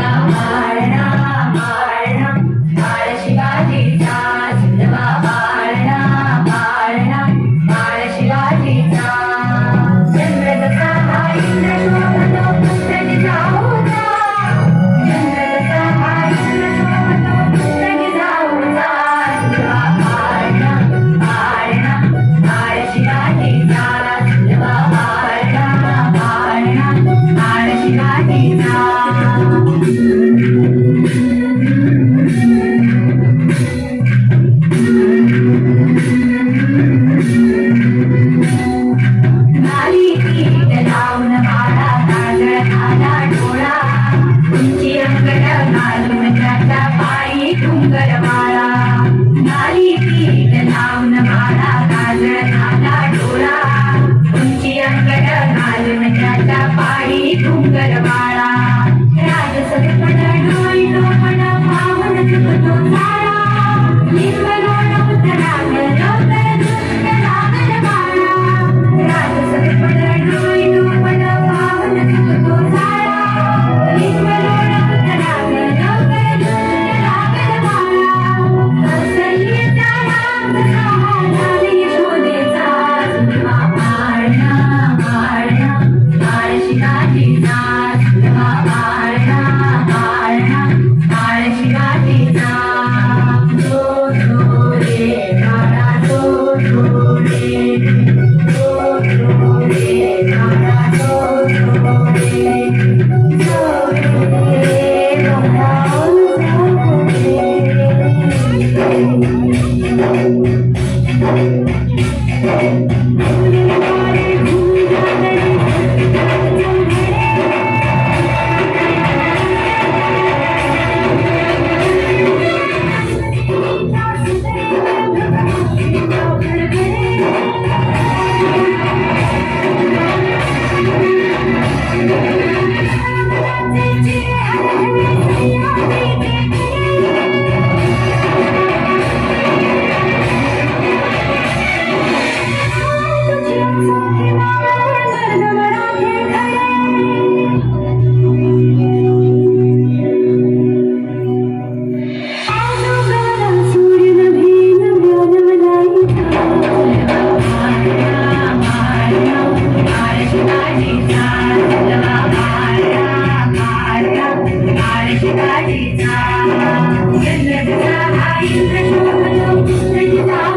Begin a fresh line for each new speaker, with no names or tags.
Rama Rama And I'm never Thank you.